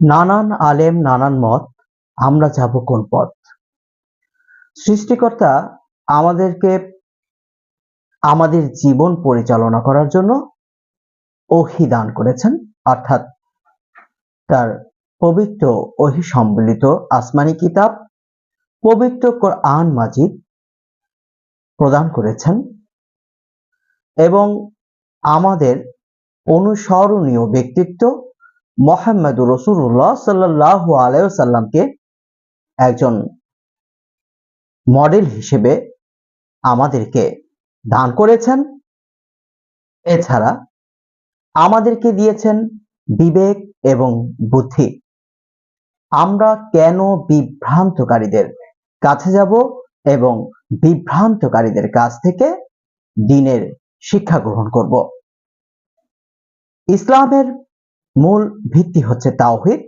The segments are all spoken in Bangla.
নানান আলেম, নানান মত, আমরা যাব কোন পথ? সৃষ্টিকর্তা আমাদেরকে আমাদের জীবন পরিচালনা করার জন্য ওহি দান করেছেন, অর্থাৎ তার পবিত্র ওহি সম্বলিত আসমানি কিতাব, পবিত্র কোরআন মাজিদ প্রদান করেছেন এবং আমাদের অনুসরণীয় ব্যক্তিত্ব মোহাম্মদ রসুল্লাহ সাল্লাহ আলাইসাল্লামকে একজন মডেল হিসেবে আমাদেরকে দান করেছেন। এছাড়া আমাদেরকে দিয়েছেন বিবেক এবং বুদ্ধি। আমরা কেন বিভ্রান্তকারীদের কাছে যাব এবং বিভ্রান্তকারীদের কাছ থেকে দিনের শিক্ষা গ্রহণ করব? ইসলামের মূল ভিত্তি হচ্ছে তাওহিদ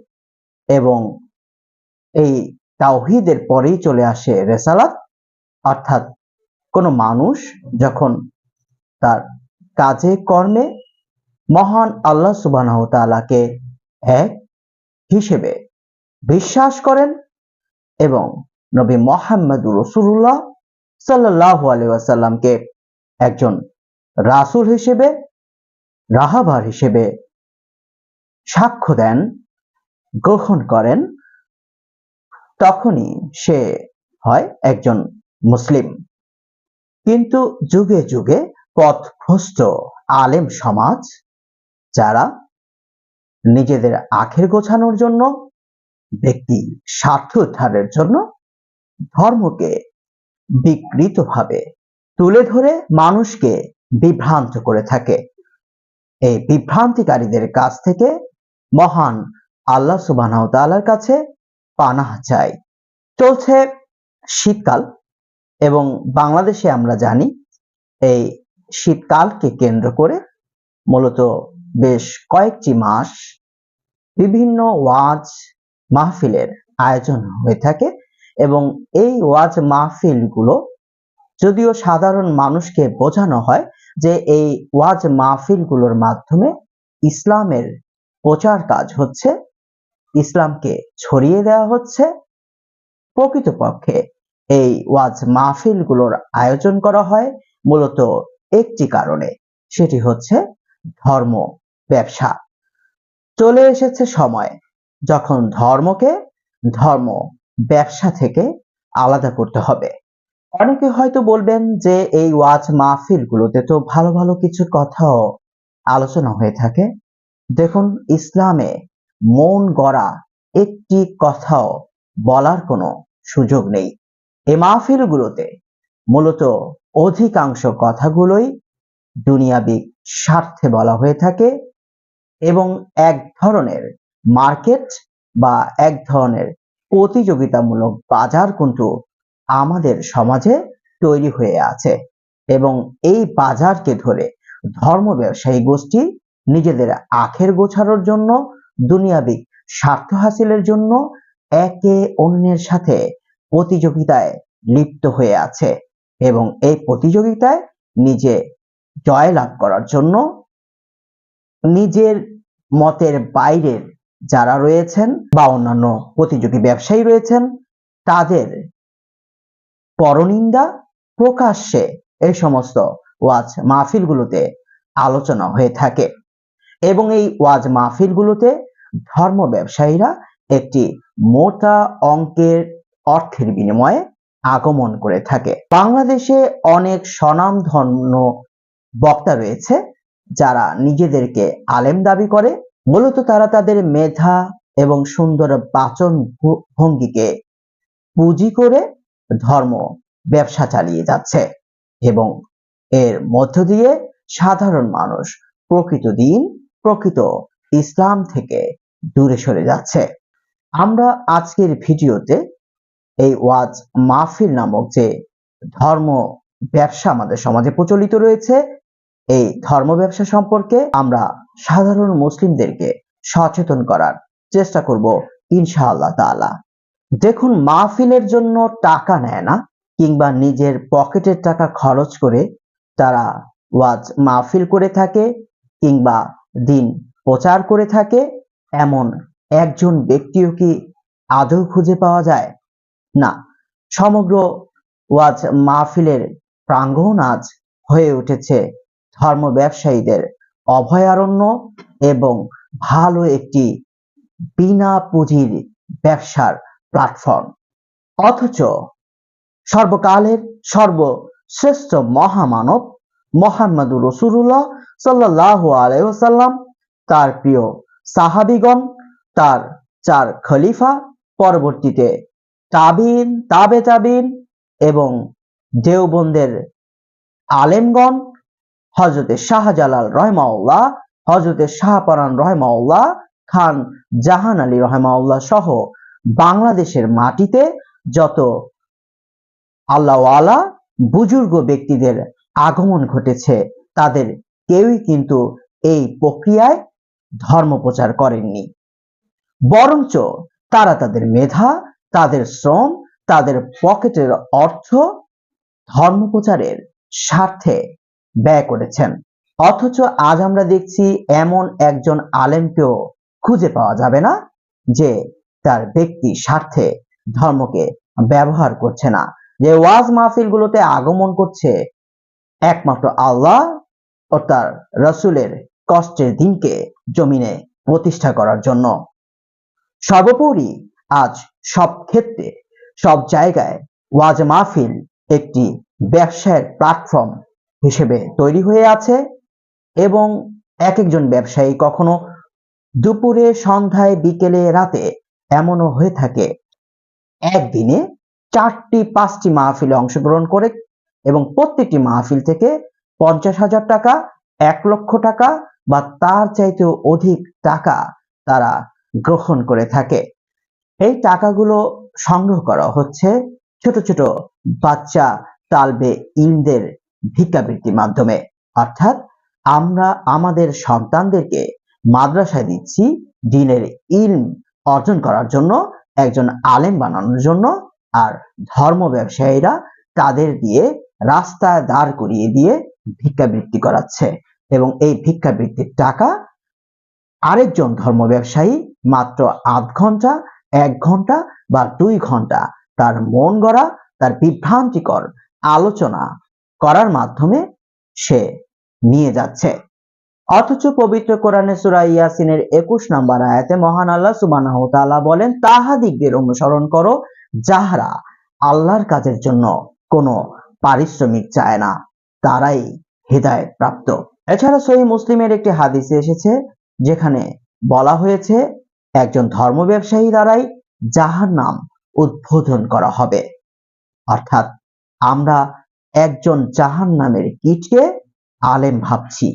এবং এই তাওহিদের পরেই চলে আসে রেসালাত, অর্থাৎ কোনো মানুষ যখন তার কাজে, কর্মে মহান আল্লাহ সুবাহ তালাকে এক হিসেবে বিশ্বাস করেন এবং নবী মোহাম্মদ রসুল্লাহ সাল্লাহ আলিয়াসাল্লামকে একজন রাসুল হিসেবে, রাহাবার হিসেবে সাক্ষ্য দেন, গ্রহণ করেন, তখনই সে হয় একজন মুসলিম। কিন্তু যুগে যুগে পথভ্রষ্ট আলেম সমাজ, যারা নিজেদের আখের গোছানোর জন্য, ব্যক্তি স্বার্থ উদ্ধারের জন্য ধর্মকে বিকৃতভাবে তুলে ধরে মানুষকে বিভ্রান্ত করে থাকে। এই বিভ্রান্তিকারীদের কাছ থেকে মহান আল্লাহ সুবাহ তালার কাছে পানাহ চাই। চলছে শীতকাল এবং বাংলাদেশে আমরা জানি এই শীতকালকে কেন্দ্র করে মূলত বেশ কয়েকটি মাস বিভিন্ন ওয়াজ মাহফিলের আয়োজন হয়ে থাকে এবং এই ওয়াজ মাহফিলগুলো যদিও সাধারণ মানুষকে বোঝানো হয় যে এই ওয়াজ মাহফিলগুলোর মাধ্যমে ইসলামের প্রচার কাজ হচ্ছে। ইসলামকে ছড়িয়ে দেওয়া হচ্ছে প্রকৃতপক্ষে। এই ওয়াজ মাহফিলগুলোর আয়োজন করা হয় মূলত একটি কারণে, সেটি হচ্ছে ধর্ম ব্যবসা। চলে এসেছে সময় যখন ধর্মকে, ধর্ম ব্যবসা থেকে আলাদা করতে হবে। অনেকে হয়তো বলবেন যে এই ওয়াজ মাহফিলগুলোতে তো ভালো ভালো কিছু কথাও আলোচনা হয়ে থাকে। দেখুন, ইসলামে মন গড়া একটি কথাও বলার কোনো সুযোগ নেই। এই মাহফিলগুলোতে মূলত অধিকাংশ কথাগুলোই দুনিয়াবি স্বার্থে বলা হয়ে থাকে এবং এক ধরনের মার্কেট বা এক ধরনের প্রতিযোগিতামূলক বাজার কিন্তু আমাদের সমাজে তৈরি হয়ে আছে এবং এই বাজারকে ধরে ধর্ম ব্যবসায়ী গোষ্ঠী নিজেদের আখের গোছানোর জন্য, দুনিয়াবি স্বার্থ হাসিলের জন্য একে অন্যের সাথে প্রতিযোগিতায় লিপ্ত হয়ে আছে এবং এই প্রতিযোগিতায় নিজে জয় লাভ করার জন্য নিজের মতের বাইরের যারা রয়েছেন বা অন্যান্য প্রতিযোগী ব্যবসায়ী রয়েছেন, তাদের পরনিন্দা প্রকাশ্যে এই সমস্ত ওয়াজ মাহফিলগুলোতে আলোচনা হয়ে থাকে। এবং এই ওয়াজ মাহফিলগুলোতে ধর্ম ব্যবসায়ীরা একটি মোটা অঙ্কের অর্থের বিনিময়ে আগমন করে থাকে। বাংলাদেশে অনেক স্বনামধন্য বক্তা রয়েছে যারা নিজেদেরকে আলেম দাবি করে। মূলত তারা তাদের মেধা এবং সুন্দর বাচন ভঙ্গিকে পুঁজি করে ধর্ম ব্যবসা চালিয়ে যাচ্ছে এবং এর মধ্য দিয়ে সাধারণ মানুষ প্রকৃত দিন প্রকৃত ইসলাম থেকে দূরে সরে যাচ্ছে। আমরা আজকের ভিডিওতে এই ওয়াজ মাহফিল নামক যে ধর্ম ব্যবসা আমাদের সমাজে প্রচলিত রয়েছে, এই ধর্ম ব্যবসা সম্পর্কে আমরা সাধারণ মুসলিমদেরকে সচেতন করার চেষ্টা করব ইনশাআল্লাহ তাআলা। দেখুন, মাহফিলের জন্য টাকা নেয় না, কিংবা নিজের পকেটের টাকা খরচ করে তারা ওয়াজ মাহফিল করে থাকে, কিংবা দিন প্রচার করে থাকে এমন একজন ব্যক্তিও কি আদৌ খুঁজে পাওয়া যায়? না, সমগ্র ওয়াজ মাহফিলের প্রাঙ্গণ আজ হয়ে উঠেছে ধর্ম ব্যবসায়ীদের অভয়ারণ্য এবং ভালো একটি বিনা পুঁজির ব্যবসার প্ল্যাটফর্ম। অথচ সর্বকালের সর্বশ্রেষ্ঠ মহামানব মোহাম্মদুর রসুল্লাহ সাল্লাহ আলাইসাল্লাম তার প্রিয় সাহাবিগণ, তার চার খলিফা পরবর্তীতে তাবিন, তাবে তাবিন এবং দেওবন্দের আলেমগণ হজরতে শাহজালাল রহমাউল্লাহ হজরতে শাহপরান রহমাউল্লাহ খান জাহান আলী রহমাউল্লাহ সহ বাংলাদেশের মাটিতে যত আল্লাহওয়ালা বুজুর্গ ব্যক্তিদের আগমন ঘটেছে। তাদের কেউই কিন্তু এই প্রক্রিয়ায় ধর্ম প্রচার করেননি। বরঞ্চ তারা তাদের মেধা, তাদের শ্রম, তাদের পকেটের অর্থ ধর্ম প্রচারের স্বার্থে ব্যয় করেছেন। অথচ আজ আমরা দেখছি এমন একজন আলেমকেও খুঁজে পাওয়া যাবে না যে তার ব্যক্তি স্বার্থে ধর্মকে ব্যবহার করছে না। যে ওয়াজ মাহফিলগুলোতে আগমন করছে একমাত্র আল্লাহ ও তার রসুলের কষ্টের দিনকে জমিনে প্রতিষ্ঠা করার জন্য। সর্বোপরি আজ সব ক্ষেত্রে, সব জায়গায় ওয়াজ মাহফিল একটি ব্যবসায়ের প্ল্যাটফর্ম হিসেবে তৈরি হয়ে আছে এবং এক একজন ব্যবসায়ী কখনো দুপুরে, সন্ধ্যায়, বিকেলে, রাতে এমনও হয়ে থাকে। একদিনে চারটি, পাঁচটি মাহফিলে অংশগ্রহণ করে এবং প্রত্যেকটি মাহফিল থেকে পঞ্চাশ হাজার টাকা, এক লক্ষ টাকা বা তার চাইতেও অধিক টাকা তারা গ্রহণ করে থাকে। এই টাকাগুলো সংগ্রহ করা হচ্ছে ছোট ছোট বাচ্চা তালবে ইলমদের ভিক্ষাবৃত্তির মাধ্যমে। অর্থাৎ আমরা আমাদের সন্তানদেরকে মাদ্রাসায় দিচ্ছি দিনের ইলম অর্জন করার জন্য, একজন আলেম বানানোর জন্য, আর ধর্ম ব্যবসায়ীরা তাদের দিয়ে রাস্তায় দাঁড় করিয়ে দিয়ে ভিক্ষাবৃত্তি করাচ্ছে। এবং এই ভিক্ষাবৃত্তির টাকা আরেকজন ধর্ম ব্যবসায়ী মাত্র আধ ঘণ্টা, এক ঘণ্টা বা দুই ঘণ্টা তার মন গড়া, তার বিভ্রান্তিকর আলোচনা করার মাধ্যমে সে নিয়ে যাচ্ছে। অথচ পবিত্র কোরআনে সূরা ইয়াসিনের একুশ নম্বর আয়াতে মহান আল্লাহ সুবহানাহু ওয়া তাআলা বলেন তাহাদিকদের অনুসরণ করো যাহারা আল্লাহর কাজের জন্য কোনো পারিশ্রমিক চায় না, তারাই হৃদায়ত প্রাপ্ত। এছাড়া সহি মুসলিমের একটি হাদিসে এসেছে, যেখানে বলা হয়েছে, একজন ধর্ম ব্যবসায়ী দ্বারাই যাহার নাম উদ্বোধন করা হবে। অর্থাৎ আমরা একজন জাহান নামের কীটকে আলেম ভাবছি।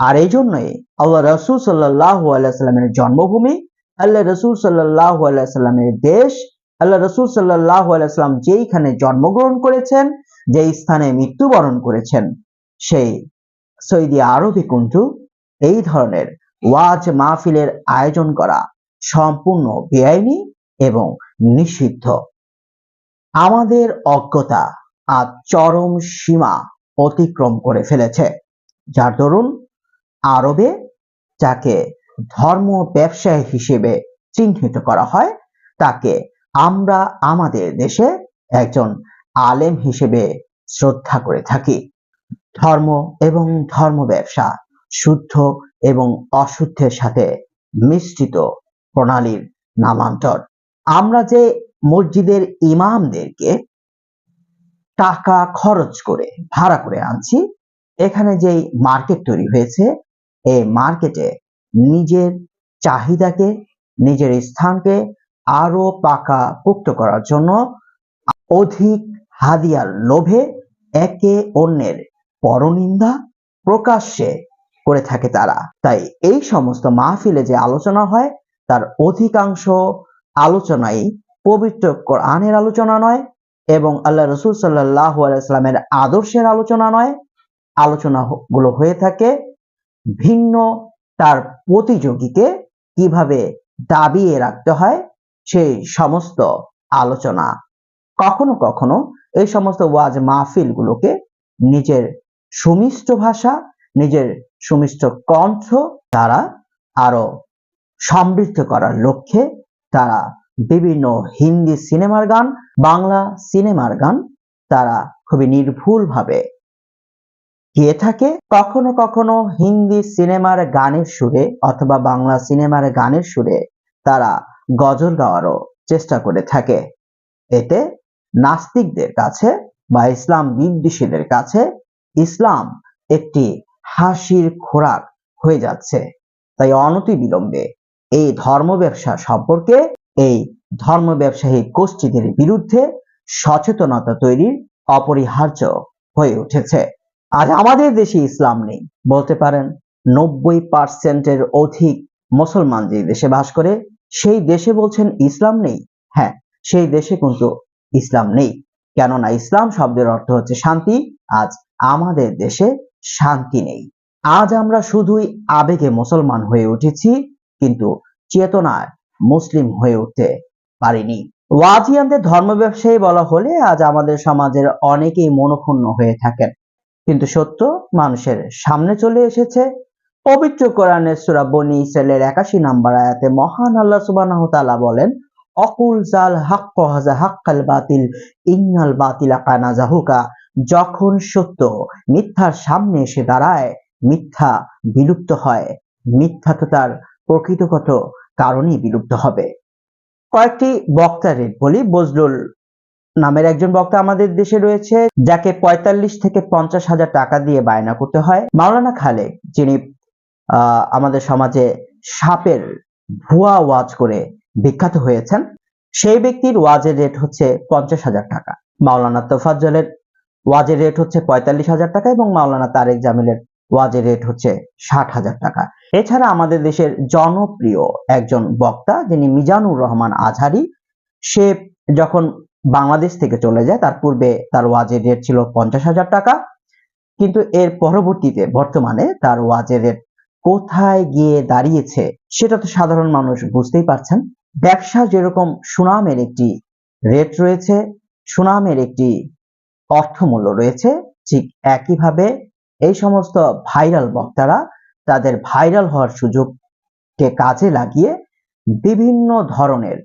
আর এই জন্যই আল্লাহ রসুল সাল্লাহ আলাইস্লামের জন্মভূমি, আল্লাহ রসুল সাল্লাহ আলাইস্লামের দেশ, আল্লাহ রসুল সাল্লাহ আলাইস্লাম যেইখানে জন্মগ্রহণ করেছেন যে স্থানে মৃত্যুবরণ করেছেন, সেই সৌদি আরবে কিন্তু এই ধরনের ওয়াজ মাহফিলের আয়োজন করা সম্পূর্ণ বেআইনি এবং নিষিদ্ধ। আমাদের অজ্ঞতা আজ চরম সীমা অতিক্রম করে ফেলেছে। যার দরুন আরবে যাকে ধর্ম ব্যবসায়ী হিসেবে চিহ্নিত করা হয়, তাকে আমরা আমাদের দেশে একজন আলেম হিসেবে শ্রদ্ধা করে থাকি। ধর্ম এবং ধর্ম ব্যবসা শুদ্ধ এবং অশুদ্ধের সাথে মিশ্রিত প্রণালীর নামান্তর। আমরা যে মসজিদের ইমামদেরকে টাকা খরচ করে ভাড়া করে আনছি, এখানে যেই মার্কেট তৈরি হয়েছে এই মার্কেটে নিজের চাহিদাকে, নিজের স্থানকে আরও পাকা পুক্ত করার জন্য অধিক হাদিয়ার লোভে একে অন্যের পরনিন্দা প্রকাশ্যে করে থাকে তারা। তাই এই সমস্ত মাহফিলে যে আলোচনা হয়, তার অধিকাংশ আলোচনাই পবিত্র কোরআনের আলোচনা নয় এবং আল্লাহ রসুল সাল্লাহ আলাইস্লামের আদর্শের আলোচনা নয়। আলোচনা গুলো হয়ে থাকে ভিন্ন তার প্রতিযোগীকে কীভাবে দাবিয়ে রাখতে হয়, সেই সমস্ত আলোচনা কখনো কখনো এই সমস্ত ওয়াজ মাহফিল গুলোকে নিজের সুমিষ্ট ভাষা, নিজের সুমিষ্ট কণ্ঠ তারা আরও সমৃদ্ধ করার লক্ষ্যে তারা বিভিন্ন হিন্দি সিনেমার গান, বাংলা সিনেমার গান তারা খুবই নির্ভুলভাবে গিয়ে থাকে। কখনো কখনো হিন্দি সিনেমার গানের সুরে অথবা বাংলা সিনেমার গানের সুরে তারা গজল গাওয়ারও চেষ্টা করে থাকে। এতে নাস্তিকদের কাছে বা ইসলাম বিদ্বেষীদের কাছে ইসলাম একটি হাসির খোরাক হয়ে যাচ্ছে। তাই অনতি বিলম্বে এই ধর্ম ব্যবসা সম্পর্কে, এই ধর্ম ব্যবসায়ী গোষ্ঠীদের বিরুদ্ধে সচেতনতা তৈরির অপরিহার্য হয়ে উঠেছে। আজ আমাদের দেশে ইসলাম নেই। বলতে পারেন, নব্বই পার্সেন্টের অধিক মুসলমান যে দেশে বাস করে, সেই দেশে বলছেন ইসলাম নেই। হ্যাঁ সেই দেশে কিন্তু ইসলাম নেই। কেননা ইসলাম শব্দের অর্থ হচ্ছে শান্তি। আজ আমাদের দেশে শান্তি নেই। আজ আমরা শুধুই আবেগে মুসলমান হয়ে উঠেছি, কিন্তু চেতনায় মুসলিম হয়ে উঠতে পারিনি। ওয়াজিয়ানদের ধর্ম ব্যবসায়ী বলা হলে আজ আমাদের সমাজের অনেকেই মনক্ষুণ্ণ হয়ে থাকেন। কিন্তু সত্য, মানুষের সামনে চলে এসেছে। পবিত্র কোরআনের সূরা বনি ইসরাইলের একাশি নাম্বার আয়াতে মহান আল্লাহ তাআলা বলেন অকুল জাল হাক্ক হাজা হাক্কাল বাতিল, ইন্নাল বাতিলা কানা জাহুকা। যখন সত্য মিথ্যার সামনে এসে দাঁড়ায়, মিথ্যা বিলুপ্ত হয়। মিথ্যা তো তার প্রকৃতগত কারণেই বিলুপ্ত হবে। কয়েকটি বক্তা বলি, বজলুল নামের একজন বক্তা আমাদের দেশে রয়েছে, যাকে পঁয়তাল্লিশ থেকে পঞ্চাশ হাজার টাকা দিয়ে বায়না করতে হয়। মাওলানা খালেক যিনি আমাদের সমাজে সাপের ভুয়া ওয়াজ করে বিখ্যাত হয়েছেন, সেই ব্যক্তির ওয়াজের রেট হচ্ছে পঞ্চাশ হাজার টাকা। মাওলানা তোফাজ্জলের ওয়াজের রেট হচ্ছে পঁয়তাল্লিশ হাজার টাকা এবং মাওলানা তারেক জামিলের ওয়াজের রেট হচ্ছে ষাট হাজার টাকা। এছাড়া আমাদের দেশের জনপ্রিয় একজন বক্তা যিনি মিজানুর রহমান আজহারি, সে যখন বাংলাদেশ থেকে চলে যায়, তার পূর্বে তার ওয়াজের রেট ছিল পঞ্চাশ হাজার টাকা। কিন্তু এর পরবর্তীতে বর্তমানে তার ওয়াজের রেট কোথায় গিয়ে দাঁড়িয়েছে, সেটা তো সাধারণ মানুষ বুঝতেই পারছেন। ব্যবসা যেরকম সুনামের একটি রেট রয়েছে, সুনামের একটি অর্থমূল্য রয়েছে, ঠিক একইভাবে এই সমস্ত ভাইরাল বক্তারা তাদের ভাইরাল হওয়ার সুযোগকে কাজে লাগিয়ে বিভিন্ন ধরনের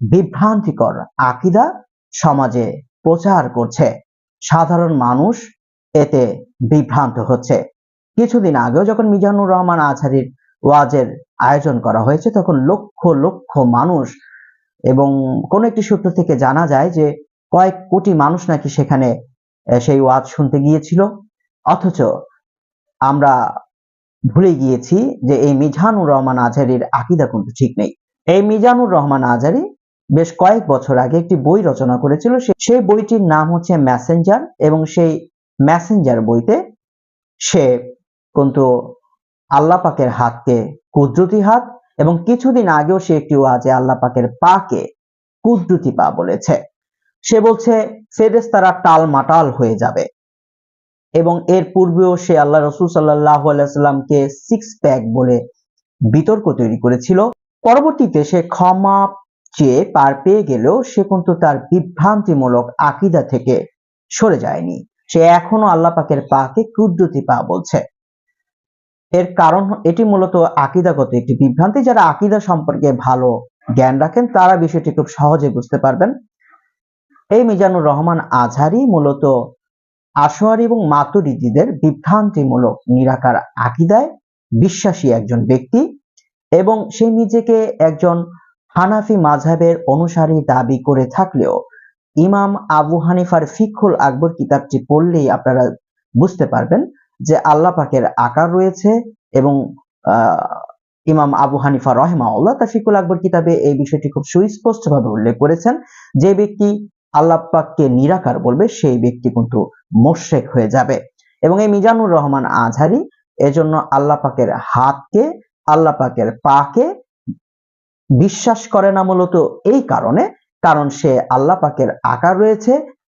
বিভ্রান্তিকর আকিদা সমাজে প্রচার করছে। সাধারণ মানুষ এতে বিভ্রান্ত হচ্ছে। কিছুদিন আগেও যখন মিজানুর রহমান আজহারির ওয়াজের আয়োজন করা হয়েছে, তখন লক্ষ লক্ষ মানুষ এবং কোন একটি সূত্র থেকে জানা যায় যে কয়েক কোটি মানুষ নাকি সেখানে সেই ওয়াজ শুনতে গিয়েছিল। অথচ আমরা ভুলে গিয়েছি যে এই মিজানুর রহমান আজহারির আকিদা কিন্তু ঠিক নেই। এই মিজানুর রহমান আজহারি বেশ কয়েক বছর আগে একটি বই রচনা করেছিল। সেই বইটির নাম হচ্ছে ম্যাসেঞ্জার এবং সেই মেসেঞ্জার বইতে সে কিন্তু আল্লাপাকের হাতকে কুদরতি হাত এবং কিছুদিন আগেও সে একটি ওয়াজে আল্লাহ পাকের পাকে কুদরতি পা বলেছে। সে বলছে, ফেরেশতারা টাল মাটাল হয়ে যাবে। এবং এর পূর্বেও সে আল্লাহ রসুল সাল্লাহ আলাইসাল্লামকে সিক্স প্যাক বলে বিতর্ক তৈরি করেছিল। পরবর্তীতে সে ক্ষমা চেয়ে পার পেয়ে গেলেও সে কিন্তু তার বিভ্রান্তিমূলক আকিদা থেকে সরে যায়নি। সে এখনও আল্লাহ পাকের পাকে কুদরতি পা বলছে। এর কারণ এটি মূলত আকিদাগত একটি বিভ্রান্তি যারা আকিদা সম্পর্কে ভালো জ্ঞান রাখেন, তারা বিষয়টি খুব সহজে বুঝতে পারবেন। এই মিজানুর রহমান আজহারি মূলত আশোয়ারি এবং মাতুরিদিদের বিভ্রান্তিমূলক, নিরাকার আকিদায় বিশ্বাসী একজন ব্যক্তি এবং সে নিজেকে একজন হানাফি মাঝহাবের অনুসারী দাবি করে থাকলেও ইমাম আবু হানিফার ফিকুল আকবর কিতাবটি পড়লেই আপনারা বুঝতে পারবেন যে আল্লাহ পাকের আকার রয়েছে এবং ইমাম আবু হানিফা রহমাউল্লাহ তার ফিকুল আকবর কিতাবে এই বিষয়টি খুব সুস্পষ্টভাবে উল্লেখ করেছেন। যে ব্যক্তি আল্লাহ পাককে নিরাকার বলবে, সেই ব্যক্তি কিন্তু মোশেক হয়ে যাবে। এবং এই মিজানুর রহমান আজহারি এজন্য আল্লাহ পাকের হাতকে, আল্লাহ পাকের পাকে বিশ্বাস করে না মূলত এই কারণে, কারণ সে আল্লাহ পাকের আকার রয়েছে,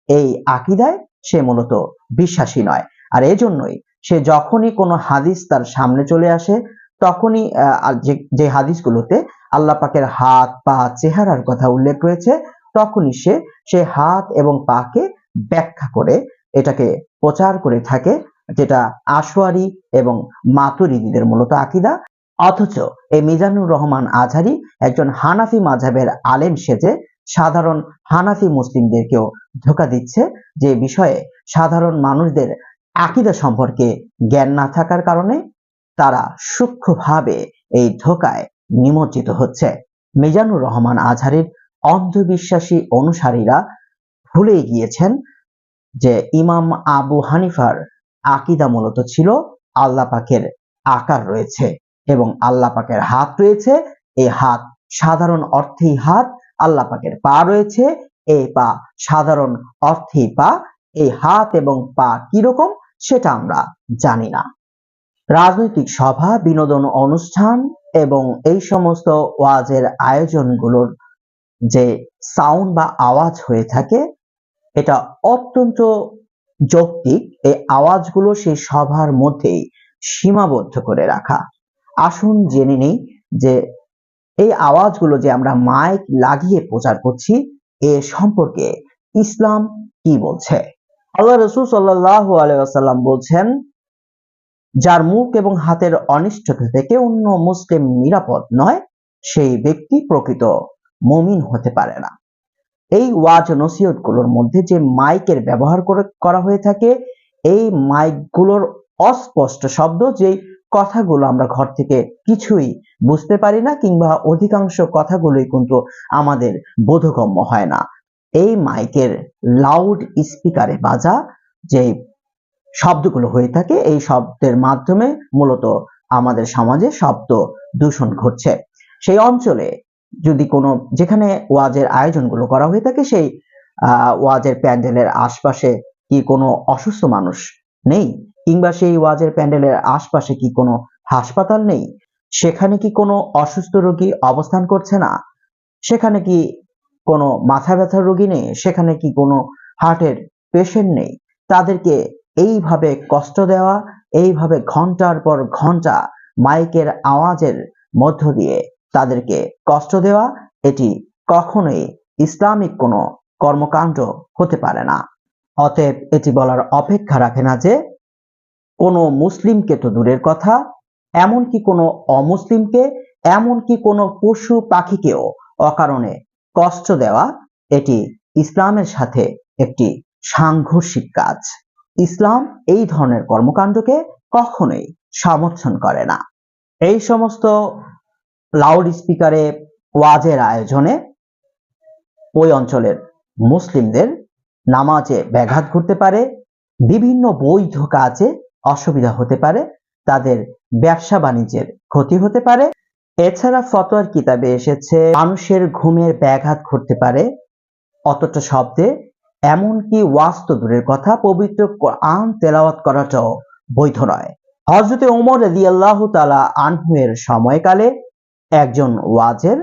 এই আকিদায় সে মূলত বিশ্বাসী নয়। আর এজন্যই সে যখনই কোনো হাদিস তার সামনে চলে আসে, তখনই যে হাদিসগুলোতে আল্লাহ পাকের হাত, পা, চেহারার কথা উল্লেখ রয়েছে, তখনই সে সে হাত এবং পাকে ব্যাখ্যা করে, এটাকে প্রচার করে থাকে, যেটা আশোয়ারি এবং মাতুরিদিদের মূলত আকিদা। অথচ এই মিজানুর রহমান আজহারি একজন হানাফি মাঝাবের আলেম সেজে সাধারণ হানাফি মুসলিমদেরকেও ধোকা দিচ্ছে যে বিষয়ে সাধারণ মানুষদের আকিদা সম্পর্কে জ্ঞান না থাকার কারণে তারা সূক্ষ্মভাবে এই ধোকায় নিমজ্জিত হচ্ছে। মিজানুর রহমান আজহারির অন্ধবিশ্বাসী অনুসারীরা ভুলে গিয়েছেন যে ইমাম আবু হানিফার আকিদা মূলত ছিল আল্লাহ পাকের আকার রয়েছে এবং আল্লাহ পাকের হাত রয়েছে। এই হাত সাধারণ অর্থেই হাত, আল্লাহ পাকের পা রয়েছে। এই পা সাধারণ অর্থেই পা। এই হাত এবং পা কীরকম সেটা আমরা জানি না। রাজনৈতিক সভা, বিনোদন অনুষ্ঠান এবং এই সমস্ত ওয়াজের আয়োজনগুলোর যে সাউন্ড বা আওয়াজ হয়ে থাকে, এটা অত্যন্ত যৌক্তিক। এই আওয়াজগুলো সেই সভার মধ্যেই সীমাবদ্ধ করে রাখা। আসুন জেনে নেই যে এই আওয়াজগুলো যে আমরা মাইক লাগিয়ে প্রচার করছি, এ সম্পর্কে ইসলাম কি বলছে? আল্লাহ রসুল সাল্লাহ আলাইসাল্লাম বলছেন, যার মুখ এবং হাতের অনিষ্টতা থেকে অন্য মুসলিম নিরাপদ নয়, সেই ব্যক্তি প্রকৃত মমিন হতে পারে না। এই ওয়াজ নসিহতগুলোর মধ্যে যে মাইকের ব্যবহার করে করা হয়ে থাকে, এই মাইকগুলোর অস্পষ্ট শব্দ যে কথাগুলো আমরা ঘর থেকে কিছুই বুঝতে পারি না, কিংবা অধিকাংশ কথাগুলোই কিন্তু আমাদের বোধগম্য হয় না। এই মাইকের লাউড স্পিকারে বাজা যে শব্দগুলো হয়ে থাকে, এই শব্দের মাধ্যমে মূলত আমাদের সমাজে শব্দ দূষণ ঘটছে। সেই অঞ্চলে যদি কোনো, যেখানে ওয়াজের আয়োজনগুলো করা হয়ে থাকে, সেই ওয়াজের প্যান্ডেলের আশপাশে কি কোনো অসুস্থ মানুষ নেই? কিংবা সেই ওয়াজের প্যান্ডেলের আশপাশে কি কোনো হাসপাতাল নেই? সেখানে কি কোনো অসুস্থ রোগী অবস্থান করছে না? সেখানে কি কোনো মাথা ব্যথার রোগী নেই, সেখানে কি কোনো হার্টের পেশেন্ট নেই? তাদেরকে এইভাবে কষ্ট দেওয়া, এইভাবে ঘণ্টার পর ঘণ্টা মাইকের আওয়াজের মধ্য দিয়ে তাদেরকে কষ্ট দেওয়া, এটি কখনোই ইসলামিক কোনো কর্মকাণ্ড হতে পারে না। অতএব এটি বলার অপেক্ষা রাখে না যে, কোনো মুসলিমকে তো দূরের কথা, এমনকি কোনো অমুসলিমকে, এমনকি কোনো পশু পাখিকেও অকারণে কষ্ট দেওয়া, এটি ইসলামের সাথে একটি সাংঘর্ষিক কাজ। ইসলাম এই ধরনের কর্মকাণ্ডকে কখনোই সমর্থন করে না। এই সমস্ত লাউড স্পিকারে ওয়াজের আয়োজনে ওই অঞ্চলের মুসলিমদের নামাজে ব্যাঘাত ঘটতে পারে, বিভিন্ন বৈধ কাজে অসুবিধা হতে পারে, তাদের ব্যবসা বাণিজ্যের ক্ষতি হতে পারে এছাড়া ফতোয়ার কিতাবে এসেছে, মানুষের ঘুমের ব্যাঘাত ঘটতে পারে অতটা শব্দে এমনকি ওয়াস্ত দূরের কথা, পবিত্র কোরআন তেলাওয়াত করাটাও বৈধ নয়। হজরতে ওমর রদি আল্লাহ তালা আনহুয়ের সময়কালে একজন ওয়াজের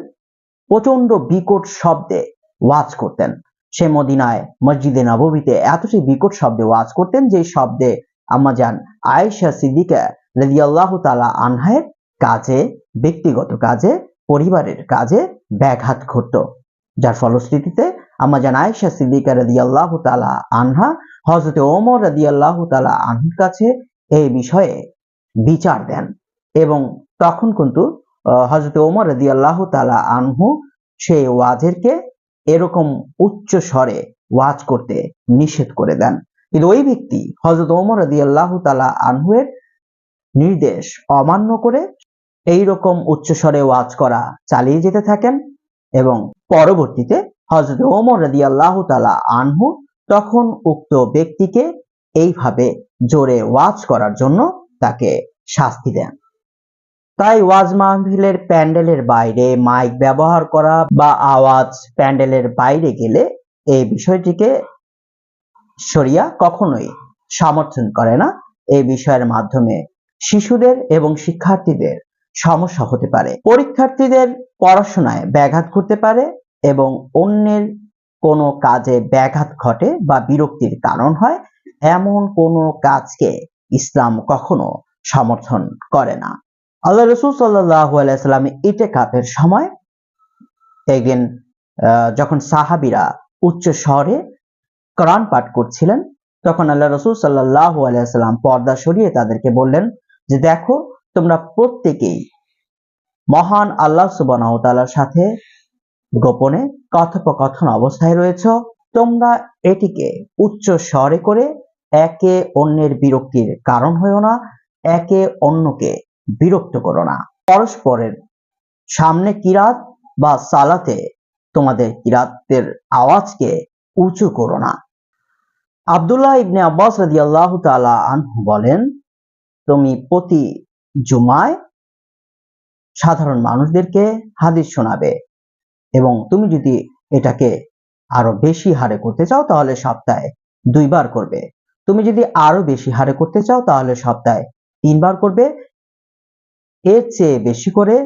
প্রচণ্ড বিকট শব্দে ওয়াজ করতেন। সে মদিনায়, মসজিদে নববীতে এতটাই বিকট শব্দে ওয়াজ করতেন, যে শব্দে আম্মাজান আয়েশা সিদ্দিকা রদি আল্লাহ তালা আনহায়ের কাজে ব্যক্তিগত কাজে, পরিবারের কাজে ব্যাঘাত ঘটত। যার ফলশ্রুতিতে আম্মাজান আয়েশা সিদ্দিকা রদি আল্লাহ তালা আনহা হজরতে ওমর রদি আল্লাহ তালা আনহুর কাছে এই বিষয়ে বিচার দেন এবং তখন কিন্তু হজরত ওমর রদি আল্লাহ তালা আনহু সেই ওয়াজেরকে এরকম উচ্চ স্বরে ওয়াজ করতে নিষেধ করে দেন। কিন্তু ওই ব্যক্তি হজরত ওমর রদি আল্লাহ তালা আনহুয়ের নির্দেশ অমান্য করে এই রকম উচ্চস্বরে ওয়াজ করা চালিয়ে যেতে থাকেন এবং পরবর্তীতে হজরত ওমর রদি আল্লাহ তালা আনহু তখন উক্ত ব্যক্তিকে এইভাবে জোরে ওয়াজ করার জন্য তাকে শাস্তি দেন। তাই ওয়াজ মাহফিলের প্যান্ডেলের বাইরে মাইক ব্যবহার করা বা আওয়াজ প্যান্ডেলের বাইরে গেলে এই বিষয়টিকে সরিয়া কখনোই সমর্থন করে না। এই বিষয়ের মাধ্যমে শিশুদের এবং শিক্ষার্থীদের সমস্যা হতে পারে। পরীক্ষার্থীদের পড়াশোনায় ব্যাঘাত ঘটতে পারে এবং অন্যের কোনো কাজে ব্যাঘাত ঘটে বা বিরক্তির কারণ হয়, এমন কোনো কাজকে ইসলাম কখনো সমর্থন করে না। আল্লাহ রসুল সাল্লাহ আলাইসাল্লাম ইটে কাপের সময় একদিন যখন সাহাবিরা উচ্চ স্বরে কোরআন পাঠ করছিলেন, তখন আল্লাহ রসুল সাল্লাহ আলাইসাল্লাম পর্দা সরিয়ে তাদেরকে বললেন যে, দেখো তোমরা প্রত্যেকেই মহান আল্লাহ সুবহানাহু ওয়া সাথে গোপনে কথোপকথন অবস্থায় রয়েছ। তোমরা এটিকে উচ্চ স্বরে করে একে অন্যের বিরক্তির কারণ হয়েও না, একে অন্যকে বিরক্ত করো না। পরস্পরের সামনে কিরাত বা সালাতে তোমাদের কিরাতের আওয়াজকে উঁচু করো না। আব্দুল্লাহ ইবনে আব্বাস রাদিয়াল্লাহু তাআলা আনহু বলেন, তুমি প্রতি জুমায় সাধারণ মানুষদেরকে হাদিস শোনাবে। এবং তুমি যদি এটাকে আরও বেশি হারে করতে চাও, তাহলে সপ্তাহে দুইবার করবে। তুমি যদি আরও বেশি হারে করতে চাও, তাহলে সপ্তাহে তিনবার করবে। এর চেয়ে বেশি করে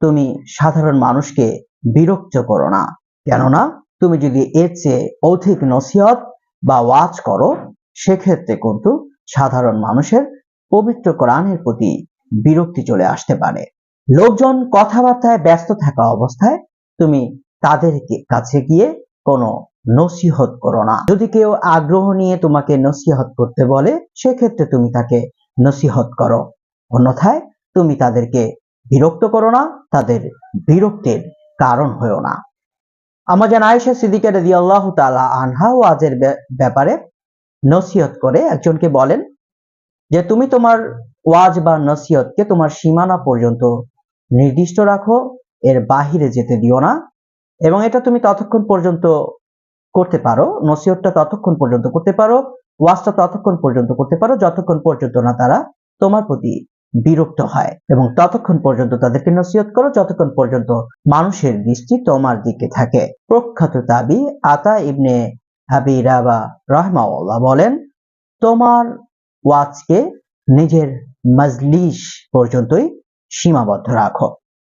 তুমি সাধারণ মানুষকে বিরক্ত করো না। কেননা তুমি যদি এর চেয়ে অধিক নসিহত বা ওয়াজ করো, সেক্ষেত্রে কিন্তু সাধারণ মানুষের পবিত্র কোরআনের প্রতি বিরক্তি চলে আসতে পারে। লোকজন কথাবার্তায় ব্যস্ত থাকা অবস্থায় তুমি তাদের কাছে গিয়ে কোনো নসিহত করো না। যদি কেউ আগ্রহ নিয়ে তোমাকে নসিহত করতে বলে, সেক্ষেত্রে তুমি তাকে নসিহত করো। অন্যথায় তুমি তাদেরকে বিরক্ত করো না, তাদের বিরক্তির কারণ হয়েও না। আমাদের আয়েশা সিদ্দিকা রাদিয়াল্লাহু তাআলা আনহা ওয়াজের ব্যাপারে ব্যাপারে নসিহত করে একজনকে বলেন যে তুমি তোমার ওয়াজ বা নসিহতকে তোমার সীমানা পর্যন্ত নির্দিষ্ট রাখো, এর বাহিরে যেতে দিও না এবং এটা তুমি ততক্ষণ পর্যন্ত করতে পারো, নসিহতটা ততক্ষণ পর্যন্ত করতে পারো, ওয়াজটা ততক্ষণ পর্যন্ত করতে পারো, যতক্ষণ পর্যন্ত না তারা তোমার প্রতি বিরক্ত হয় এবং ততক্ষণ পর্যন্ত তাদেরকে নসিহত করো, যতক্ষণ পর্যন্ত মানুষের দৃষ্টি তোমার দিকে থাকে। প্রখ্যাত তাবি আতা ইবনে হাবি রাবা রহমাউল্লাহ বলেন, তোমার ওয়াজকে নিজের মজলিস পর্যন্তই সীমাবদ্ধ রাখো।